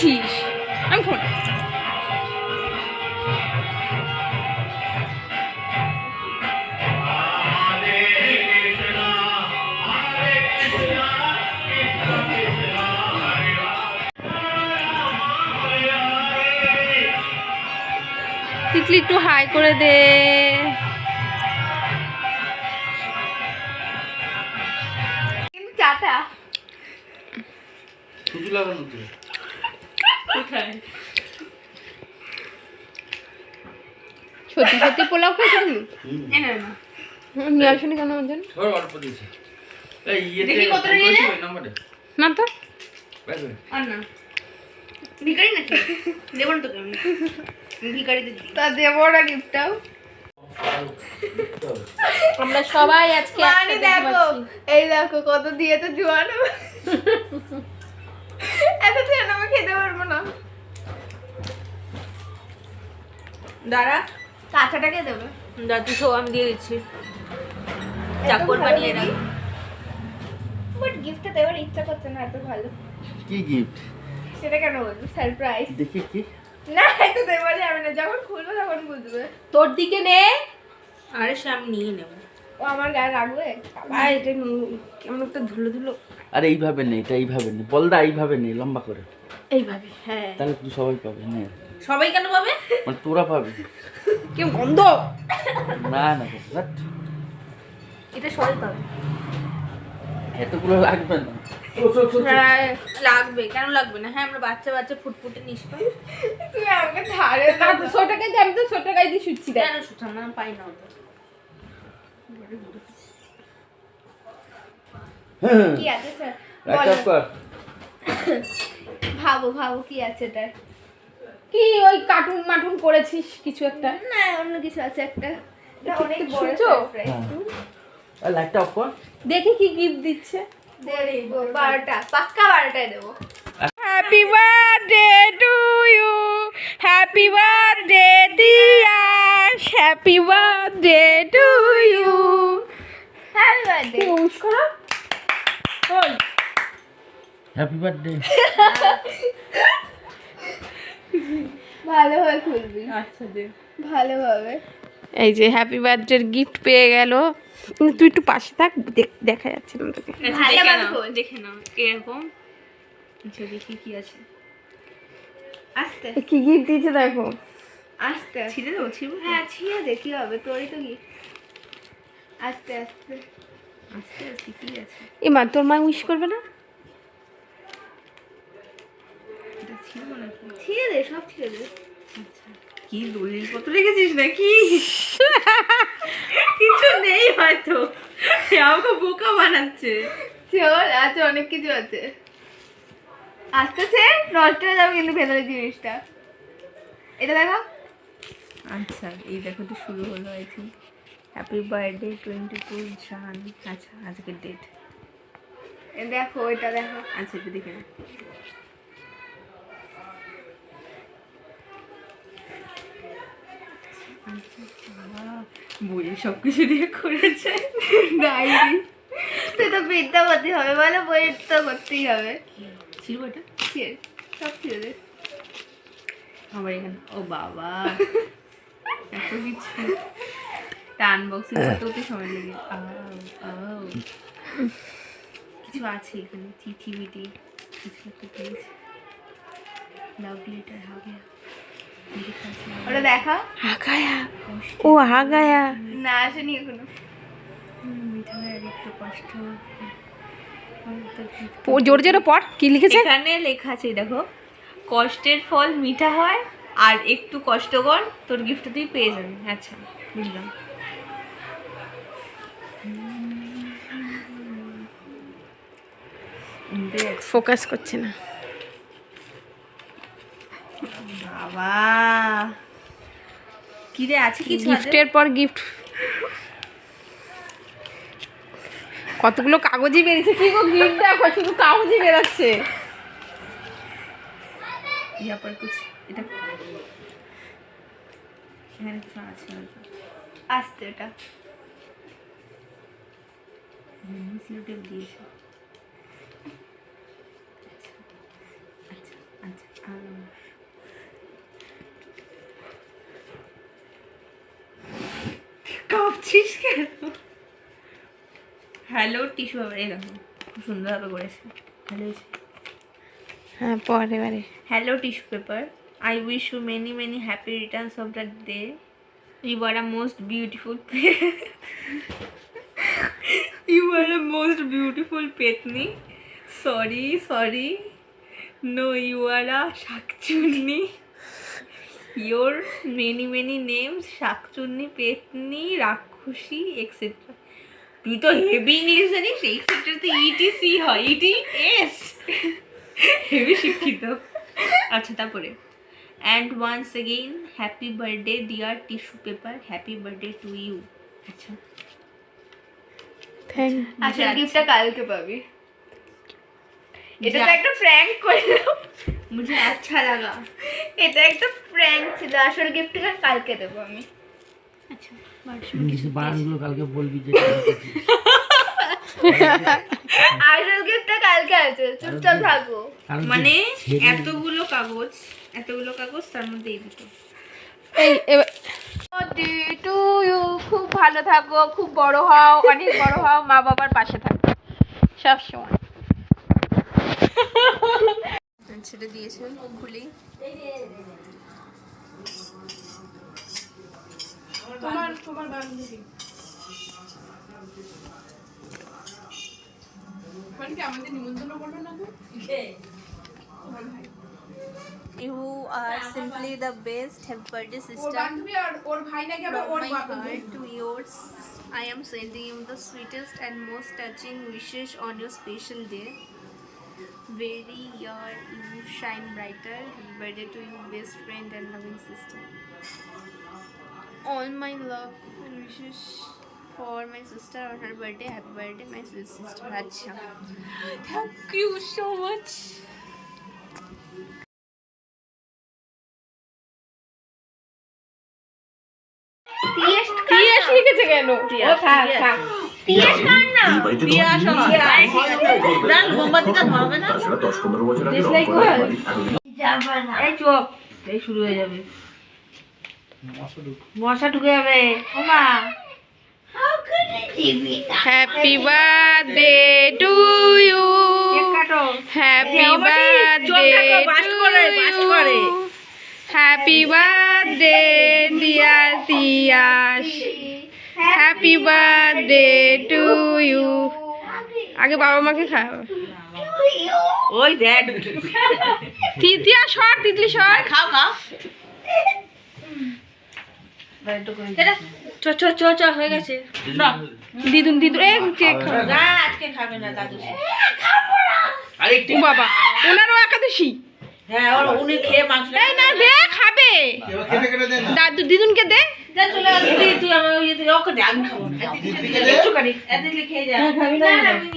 দিচ্ছিস আমি খাব তিতলি একটু হাই করে দে। কিন্তু চাটা? সুজি লাগানো তো সত্যি সত্যি পোলাও খেয়েছো তুমি? নিয়ে আসুনি কেন জন্য? অল্প দিয়েছে। না। তো। নাকি? দেবো না তোকে আমি। ভিখারিতে তা দেবো না গিফটটাও। আমরা সবাই আজকে মানে দেখো এই দেখো কত দিয়েছে জোয়ানো। দাঁড়া। কাঁচাটাকে দেবে। দাদু সব আমি দিয়ে দিচ্ছি। চাকর বানিয়ে রাখ বাট গিফটটা দেওয়ার ইচ্ছা করছে না এত ভালো। কি গিফট সেটা কেন বলব? সারপ্রাইজ দেখি কি। না একটু দেওয়া যাবে না যখন খুলবো তখন বুঝবে। তোর দিকে নে। আরে সে আমি নিয়ে নেব। ও আমার গায়ে রাখবে আর এটা নি- কেমন একটা ধুলো ধুলো। আরে এইভাবে নেই এটা এইভাবে নেই বলদা এইভাবে নেই লম্বা করে। এইভাবে হ্যাঁ। তাহলে তুই সবাই পাবে নে। সবাই কেন পাবে? মানে তোরা পাবি। কেউ গন্ধ? না না এটা সবাই পাবে। এতগুলো লাগবে না। হ্যাঁ লাগবে। কেন লাগবে না? হ্যাঁ আমরা বাচ্চা বাচ্চা ফুটফুটে নিষ্পাই তুই আমাকে ধারে টাকায় আমি তো ছোট টাকায় দিয়ে শুচ্ছি কেন শুচ্ছাম না পাই না অত হ্যাঁ, কি আছে স্যার? ভাবো ভাবো কি আছে এটা কি ওই কার্টুন মাটুন করেছিস কিছু একটা? না অন্য কিছু আছে একটা। এটা ঠিক অনেক বড় সারপ্রাইজ হ্যাঁ। লাইটটা অফ কর। দেখি কি গিফট দিচ্ছে। বারোটা পাক্কা বারোটায় দেবো। Happy birthday to you happy birthday Diyas happy birthday to you happy birthday wish করো? হ্যাপি বার্থডে ভালোভাবে খুলবি। আচ্ছা দে। ভালোভাবে এই যে হ্যাপি বার্থডে গিফট পেয়ে গেল। কিন্তু তুই একটু পাশে থাক দেখ- দেখা যাচ্ছে না তোকে। ভালোভাবে দেখে নাও এরকম আচ্ছা দেখি কি আছে। আস্তে। কি গিফট দিয়েছে দেখো। আস্তে। ছিঁড়ে দেবো ছিঁড়বো হ্যাঁ ছিঁড়ে দে কি হবে? তোরই তো কি আস্তে আস্তে। আস্তে আস্তে কি আছে? এ মা তোর মা উইশ করবে না এটা ছিঁড়বো নাকি ছিঁড়ে দে সব ছিঁড়ে দে আচ্ছা কি দলিল পত্র রেখেছিস নাকি? কিছু নেই হয়তো। আমাকে বোকা বানাচ্ছে। চল আছে অনেক কিছু আছে। আস্তে আস্তে নষ্ট হয়ে যাবে কিন্তু ভেতরের জিনিসটা। এটা দেখো। আচ্ছা এই দেখো তো শুরু হলো I think happy birthday twenty two জান আচ্ছা আজকের ডেট দেখো এটা দেখো। আচ্ছা একটু দেখে বইয়ে সব কিছু দিয়ে করেছে। ডায়েরি। তুই তো বিদ্যাপতি হবে বলে বইয়ের তো করতেই হবে। ছিল ছিঁড়ে সব দে আমার এখানে ও বাবা এত কিছু। তা আনবক্সিং করতে করতে সময় লেগে। কিছু আছে এখানে চিঠি মিটি কিছু একটা পেয়েছি। লাভ লেটার হবে ওটা দেখা? আগায়া ও আগায়া না আসেনি এখনও। একটু কষ্ট। জোরে জোরে পড় কি লিখেছে? এখানে লেখা আছে দেখো কষ্টের ফল মিঠা হয় আর একটু কষ্ট কর তোর গিফট তুই পেয়ে যাবি। আচ্ছা বুঝলাম। দেখ ফোকাস করছে না। বাবা। কি রে আছে কিছু আছে গিফটের পর গিফট। কতগুলো কাগজই বেরিয়েছে? কি গো গিফট দেখো শুধু কাগজই বেরোচ্ছে। ইয়া পর কুছ এটা এখানে কিছু আছে আসতে এটা হুম সিলুটেপ দিয়েছে আচ্ছা আচ্ছা আচ্ছা হ্যালো টিস্যু পেপার এই দেখো খুব সুন্দরভাবে করেছে। ভালো হয়েছে? হ্যাঁ পরে বারে। Hello tissue paper I wish you many many happy returns of the day you are a most beautiful you are a most beautiful পেতনি। Sorry sorry no you are a শাকচুন্নি। ইয়োর মেনি মেনি নেমস শাকচুন্নি পেতনি রাক্ষসী etcetera তুই তো heavy English জানিস etcetera তো ETC হয় ইটি এস হেভি শিক্ষিত। আচ্ছা তারপরে। And once again happy birthday dear tissue paper happy birthday to you আচ্ছা। থ্যাংক আচ্ছা। গিফটটা কালকে পাবি। এটা তো। একটা প্র্যাঙ্ক করলাম মুঝে আচ্ছা লাগা এটা একটা প্র্যাঙ্ক ছিল আসল গিফটটা কালকে দেবো আমি। আচ্ছা কিছু বানানগুলো কালকে বলবি যে আসল গিফটটা কালকে আছে চুপচাপ থাকো। মানে এতগুলো কাগজ এতগুলো কাগজ তার মধ্যে এই দুটো। এই এবার টু ইউ খুব ভালো থাকো খুব বড় হও অনেক বড় হও মা বাবার পাশে থাকো। সব সময়। সেটা দিয়েছে খুলি You are simply the best. Happy birthday, sister. From my heart to yours, I am sending you the sweetest and most touching wishes on your special day. Very your you shine brighter. Happy birthday to you, best friend and loving sister. All my love and wishes for my sister on her birthday. Happy birthday, my sweet sister. Thank you so much. বাড়ি এই চুপ এই শুরু হয়ে যাবে মশা ঢুকে যাবে ওমা happy birthday to you happy birthday করে, bast happy birthday dear Tiyas happy birthday to you আগে বাবা মাকে খাওয়াবো ওই দেখ। তিতিয়া সর তিতলি সর। খাও খাও। চ চ চ চ হয়ে গেছে। দিদুন দিদুন। এই কেক খাও না আজকে খাবে না দাদু ও বাবা ওনারও একাদশী। হ্যাঁ ওর উনি খেয়ে মাংস এই না দে খাবে দাদু দিদুনকে দে। যা চলে গেল তুই তুই আমার ওকে দে আমি খাব। না